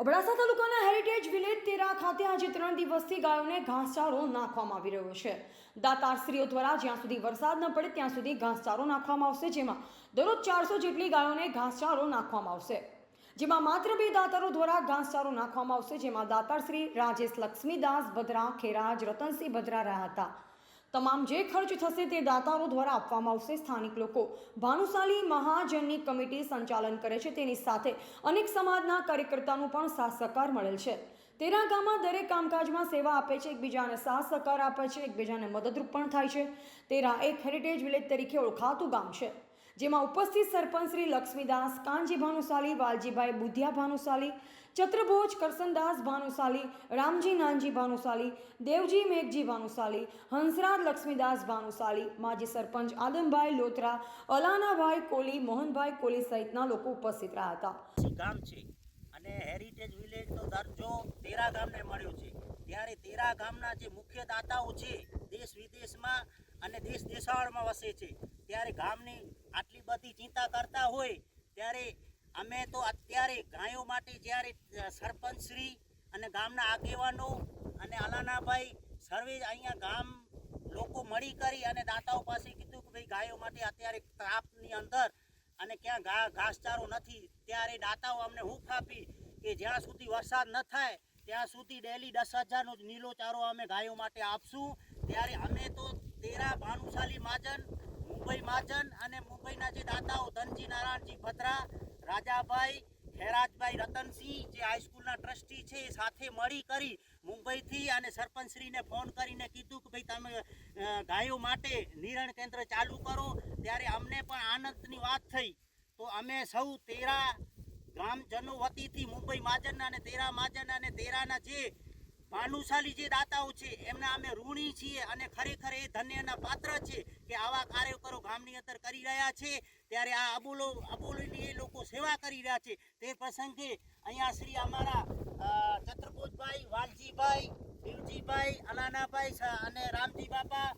અબડાસા તાલુકાના heritage village તેરા ખાતે આજે ત્રણ દિવસથી ગાયોને ઘાસચારો નાખવામાં આવી રહ્યો છે. દાતારશ્રીઓ દ્વારા જ્યાં સુધી વરસાદ ન પડે ત્યાં સુધી ઘાસચારો નાખવામાં આવશે, જેમાં દરરોજ ચારસો જેટલી ગાયોને ઘાસચારો નાખવામાં આવશે. જેમાં માત્ર બે દાતારો દ્વારા ઘાસચારો નાખવામાં આવશે, જેમાં દાતારશ્રી રાજેશ લક્ષ્મીદાસ, ભદ્રા ખેરાજ, રતનસિંહ ભદ્રા રહ્યા હતા. તમામ જે ખર્ચ થશે તે દાતારો દ્વારા આપવામાં આવશે સ્થાનિક લોકો. ભાનુશાલી મહાજનની કમિટી સંચાલન કરે છે તેની સાથે અનેક સમાજના કાર્યકર્તાનું પણ સાથ સહકાર મળેલ છે. તેરા ગામમાં દરેક કામકાજમાં સેવા આપે છે, એકબીજાને સાથ સહકાર આપે છે, એકબીજાને મદદરૂપ પણ થાય છે. તેરા એક હેરિટેજ વિલેજ તરીકે ઓળખાતું ગામ છે, જેમાં ઉપસ્થિત સરપંચ શ્રી લક્ષ્મીદાસ, કાનજી ભાનુશાલી, વાલજીભાઈ બુધિયા ભાનુશાલી ચત્રભોજ, કરસનદાસ ભાનુશાલી, રામજી નાનજી ભાનુશાલી, દેવજી મેઘજી ભાનુશાલી, હંસરાજ લક્ષ્મીદાસ ભાનુશાલી, માજી સરપંચ આદમભાઈ લોથરા, અલાનાભાઈ કોલી, મોહનભાઈ કોલી સહિતના લોકો ઉપસ્થિત રહ્યા હતા. ગામ છે. અને હેરિટેજ વિલેજનો દરજ્જો તેરા ગામને મળ્યો છે. ત્યારે તેરા ગામના જે મુખ્ય દાતાઓ છે, દેશ વિદેશમાં અને દેશ દેશાળમાં વસે છે. ત્યારે ગામની આટલી બધી ચિંતા કરતા હોય, ત્યારે અમે તો અત્યારે ગાયો માટે જ્યારે સરપંચશ્રી અને ગામના આગેવાનો અને અલાનાભાઈ સર્વે અહીંયા ગામ લોકો મળી કરી અને દાતાઓ પાસે કીધું કે ભાઈ ગાયો માટે અત્યારે તાપની અંદર અને ક્યાં ઘા, ઘાસચારો નથી, ત્યારે દાતાઓ અમને હૂંફ આપી કે જ્યાં સુધી વરસાદ ન થાય, ત્યાં સુધી ડેલી દસ હજારનો નીલો ચારો અમે ગાયો માટે આપશું. ત્યારે અમે તો તેરા ભાનુશાલી મહાજન, મુંબઈ મહાજન અને મુંબઈના જે દાતાઓ ધનજી નારાયણજી ભદ્રા રાજાભાઈ, ખેરાજભાઈ રતનસિંહ જે હાઈસ્કૂલના ટ્રસ્ટી છે, એ સાથે મળી કરી મુંબઈથી અને સરપંચશ્રીને ફોન કરીને કીધું કે ભાઈ તમે ગાયો માટે નિરણ કેન્દ્ર ચાલુ કરો. ત્યારે અમને પણ આનંદની વાત થઈ. તો અમે સૌ તેરા ગ્રામજનો વતીથી મુંબઈ મહાજનના અને તેરા મહાજન અને તેરાના જે ભાનુશાલી જે દાતાઓ છે, એમના અમે ઋણી છીએ અને ખરેખર એ ધન્યના પાત્ર છે કે આવા કાર્યકરો ગામની અંદર કરી રહ્યા છે. ત્યારે આ અબોલો અબોલીની એ લોકો સેવા કરી રહ્યા છે. તે પ્રસંગે અહીંયા શ્રી અમારા અ, વાલજીભાઈ દેવજીભાઈ અલાનાભાઈ અને રામજી બાપા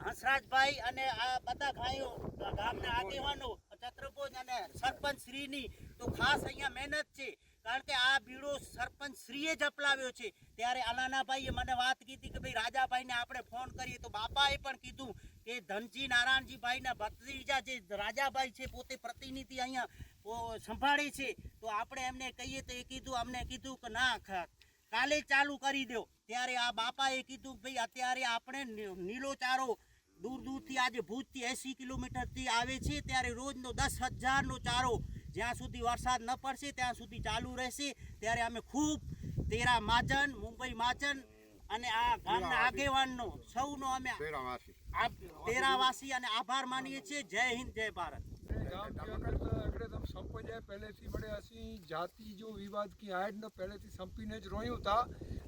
હંસરાજભાઈ અને આ બધા ભાઈઓ ગામના આગેવાનો ચત્રભોજ અને સરપંચ શ્રીની તો ખાસ અહીંયા મહેનત છે. કારણ કે આ બીડો સરપંચ શ્રીએ જ અપલાવ્યો છે. ત્યારે અલાનાભાઈએ મને વાત કીધી કે ભાઈ, રાજાભાઈને આપણે ફોન કરીએ. તો બાપાએ પણ કીધું કે ધનજી નારાયણજીભાઈના ભત્રીજા જે રાજાભાઈ છે, પોતે પ્રતિનિધિ અહીંયા સંભાળે છે. તો આપણે એમને કહીએ તો એ કીધું, અમને કીધું કે ના કાલે ચાલુ કરી દો. ત્યારે આ બાપાએ કીધું ભાઈ, અત્યારે આપણે નીલોચારો નીલો ચારો દૂર દૂરથી આજે ભુજથી એંસી કિલોમીટરથી આવે છે. ત્યારે રોજનો દસ હજારનો ચારો જ્યાં સુધી વરસાદ ન પડશે ત્યાં સુધી ચાલુ રહેશે. ત્યારે અમે ખૂબ તેરા માચન મુંબઈ માચન અને આ ગામના આગેવાનનો સૌનો અમે તેરાવાસી. અને આભાર માનીએ છીએ. જય હિન્દ જય ભારત. એકદમ સંપ પહેલેથી મળે હસી જાતિ જો વિવાદ કી હાઈડ ન પહેલેથી સંપીને જ રોયું તા.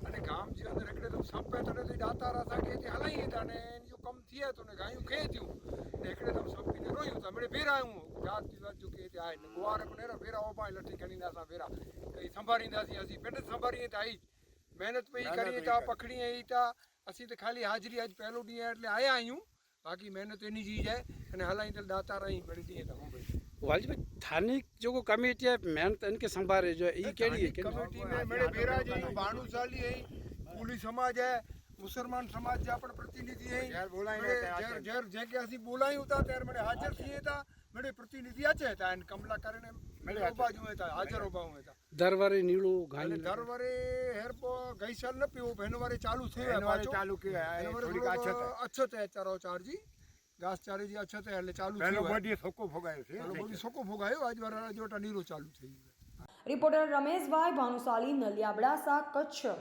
અને ગામ અંદર એકદમ સંપે તડેથી દાતા રાતા કે કમ થયા તો ને ગાયું કે થયું ને એકદમ સંપીને રોયું તા. મને ಜಾಸ್ತಿ ವೆಚ್ಚಕ್ಕೆ ಐತೆ ಆಯ್ತು ಗುವಾರಕ್ಕೂ ಬೇರೆ ಒಬ್ಬ ಲಟ್ಟಿ ಕಣೀंदासीं ಬೇರೆ ಕೈ ಸಂಭಾಳींदासीं ಅಸಿ ಪೆಟ್ ಸಂಭಾಳींदा ಆಯಿ મહેનત પઈ કરી તા પકડી આઈ તા અસી તો ખાલી હાજરી આજ પહેલો દી એટલે આયા આયું બાકી મહેનત એની જી જાય. અને હલાઈ તો દાતા રહી બળી દી તા ભાઈ. વાલજી સ્થાનિક જો કમિટી હે મહેનત इनके સંભાળે જો ઈ કેડી હે કમિટી મે મેરે બેરા જે ભાનુશાલી હે કુલી સમાજ હે મુસલમાન સમાજ જે આપણ પ્રતિનિધિ હે યાર બોલાઈ યાર જર જે કે અસી બોલાયું તા ત્યારે મને હાજર. થઈએ તા. મેળે પ્રતિનિધિ આચે હતા અને કમલા મેળે ઊભા હતા હાજર ઊભા હતા દરવારે નીળું અને ઘાણી વરે હેરપો ગઈ સાલ ન પીવો ભેનવારે ચાલુ થયો ચાલુ કે થોડીક અછત અછત હે ચારો ચારજી. ઘાસ ચારેજી અછત હે એટલે ચાલુ થયું સોકો ફોગાયો છે. ચાલો સોકો ભોગાયો આજ વાર જોટા નીરો ચાલુ થઈ ગયો રિપોર્ટર રમેશભાઈ ભાનુશાલી નલિયાબડાસા કચ્છ.